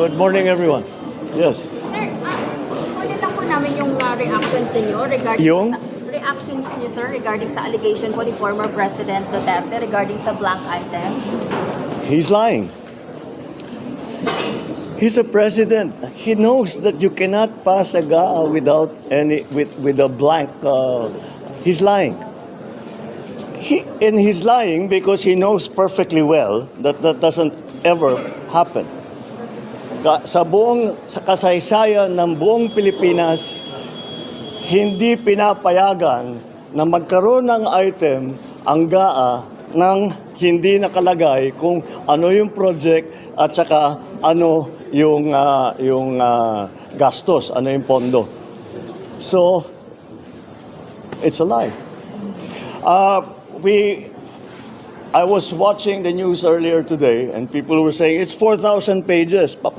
Good morning, everyone. Yes. Sir, ah, kunin lang po namin yung ah, reactions ninyo regarding Yung? sa, reactions niyo sir regarding sa allegation po ni former President Duterte regarding sa blank item. He's lying. He's a president. He knows that you cannot pass a GAA without any with with a blank. Uh, he's lying. He and he's lying because he knows perfectly well that that doesn't ever happen. Sa buong sa kasaysayan ng buong Pilipinas, hindi pinapayagan na magkaroon ng item ang GAA nang hindi nakalagay kung ano yung project at saka ano yung ah, yung ah, gastos, ano yung pondo. So it's a lie. Uh, we I was watching the news earlier today and people were saying it's 4,000 pages.